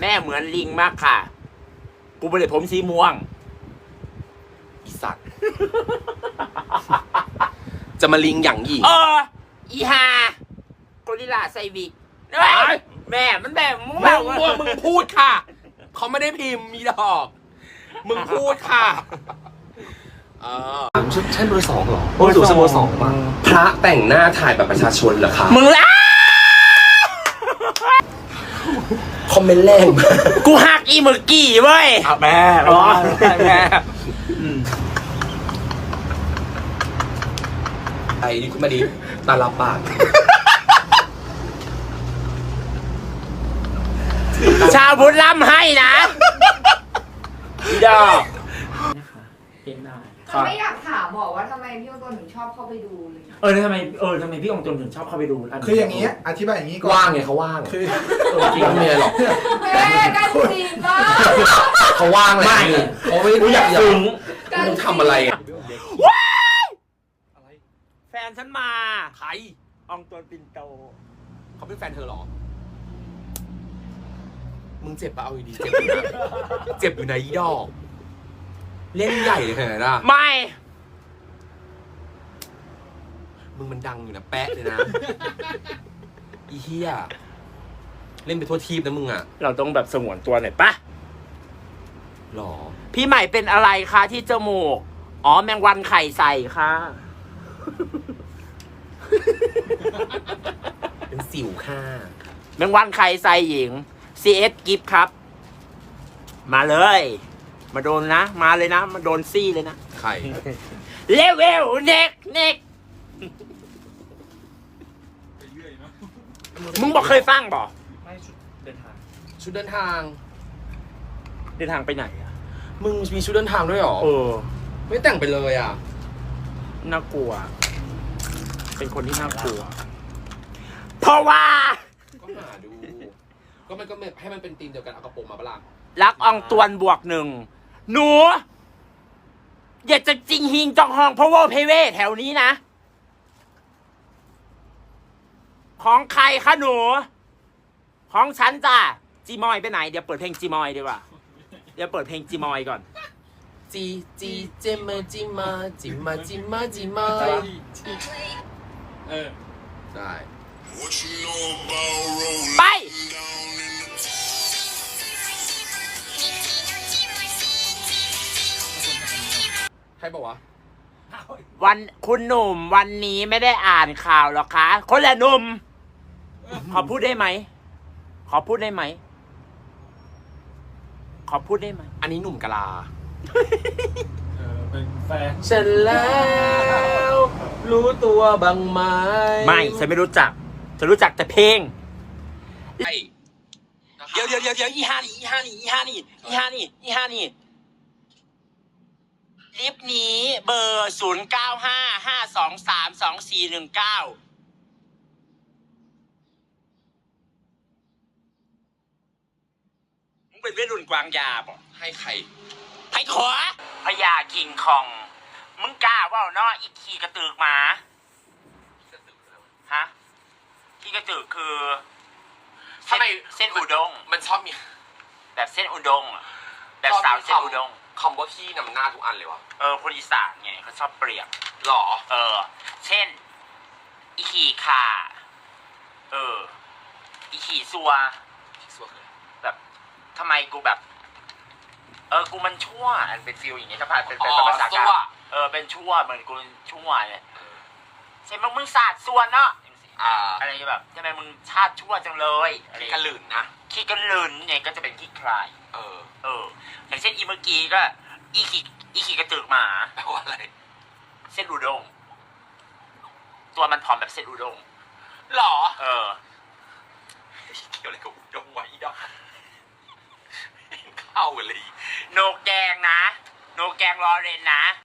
แม่เหมือนลิงมากค่ะ กูไม่ได้ผมสีม่วงอีสัตว์ จะมาลิงอย่างหญิงเออ อีฮากอริลลาไซวิกเฮ้ยแม่มันแบบมึงมึแบบงมึงมึงพูดค่ะ เขาไม่ได้พิมพ์มีดอก มึงพูดค่ะ เออชุดใช่เบอร์สองเหรอโอ้ยดูสเบอร์สองป่ะพระแต่งหน้าถ่ายแบบประชาชนเหรอคะมึงละ คอมเมนต์แรงมากกูหักอีเมื่อกี้เว้ยแม่แม่ไอ้นี่คุณมาดิตาลาปากชาวบุญล้ำให้นะอีดอกเห็นได้ เราไม่อยากถามบอกว่าทำไมพี่โอตนถึงชอบเข้าไปดูเลย เออทำไมเออทำไมพี่องค์จนถึงชอบเข้าไปดูนคืออย่างนี้อธิบายอย่างนี้ก่อนว่างไงเขาว่างคือ เออจริงไม่มีอะไรหรอกแม่กันจีบมากเขาว่างแหละไม่เขาไม่รู้อยากถึงมึงทำอะไรอะแฟนฉันมาใครอองตัวปินโต เขาเป็นแฟนเธอเหรอ มึงเจ็บปะเอาดีๆเจ็บอยู่นะเจ็บอยู่ในะอีดอก เล่นใหญ่เลยขนาดนั้นอะไม่ มึงมันดังอยู่นะแปะเลยนะ อีเฮียเล่นไปทั่วทีบนะมึงอะเราต้องแบบสงวนตัวหน่อยปะหรอ พี่ใหม่เป็นอะไรคะที่จมูก อ๋อแมงวันไข่ใส่ค่ะ เป็นสิวค่ะ แมงวันไข่ใส่หญิง CS กิฟครับ มาเลย มาโดนนะ มาเลยนะ มาโดนซี่เลยนะไข่ เลเวลเน็กเน็กมึงบอกเคยฟังบอกชุดเดินทาง เดินทางไปไหนอะมึงมีชุดเดินทางด้วยเหรอ เออ ไม่แต่งไปเลยอะ น่ากลัว เป็นคนที่น่ากลัว เพราะว่า ก็หาดู ก็มันก็ให้มันเป็นธีมเดียวกันเอากระโปรงมาปะล่ะรักอองตวนบวกหนึ่ง หนู อย่าจะจริงหิงจองฮองพาวเวอร์เพเวแถวนี้นะ ของใครคะหนู ของฉันจ้ะจีมอยไปไหน เดี๋ยวเปิดเพลงจีมอยดีกว่า เดี๋ยวเปิดเพลงจีมอยก่อน จีจีเจมาจิมาจิมาจิมาจิมาเออได้ไป รบอกวะวันคุณหนุ่มวันนี้ไม่ได้อ่านข่าวหรอคะ คนละหนุ่ม ขอพูดได้ไหม ขอพูดได้ไหม ขอพูดได้ไหม อันนี้หนุ่มกะลา เออเป็นแฟนฉันแล้ว รู้ตัวบ้างไหมไม่ฉันไม่รู้จัก ฉันรู้จักแต่เพลงไอ้เดี๋ยวเดี๋ยวเดี๋ยวเดี๋ยวอีฮานี่อีฮานี่อีฮานี่อีฮานี่อีฮานี่ ลิฟต์นี้เบอร์ศูนย์เก้าห้าห้าสองสามสองสี่หนึ่งเก้ามึงเป็นเวรุ่นกวางยาบ่ให้ใครไผ่ขวาพญาคิงคอง มึงกล้าว่าเนาะอีกขี่กระตือกหมา ฮะขี่กระตือกคือทำไมเส้นอุด้งมันชอบมีแบบเส้นอุด้งอะแบบสาวเส้นอุด้ง คำว่าพี่นำหน้าทุกอันเลยวะเออคนอีสานไงเขาชอบเปรียบ หรอ เออ เช่น อีขี่ขาเออ อีขี่ซัว สวยเลยแบบทำไมกูแบบ เออ กูมันชั่วอันเป็นฟิลอย่างเงี้ยถ้าผ่านเป็นเป็นเป็นภาษากลางเออ เป็นชั่วเหมือนกูชั่วเนี่ยใช่มึงมึงสาดส่วนเนาะ อ่าอะไรแบบทำไมมึงชาติชั่วจังเลยอะไรกระหลืนนะขี้กันลืนเนี่ยก็จะเป็นขี้คลาย เออ เออ อย่างเช่นอีเมื่อกี้ก็ อีขี่อีขี่กระตือกหมา แปลว่าอะไรเส้นอุด้งตัวมันผอมแบบเส้นอุด้งหรอเออ เกี่ยวอะไรกับอุดงไว้ดอกเข้าเลย โนแกงนะ โนแกงรอเรนนะ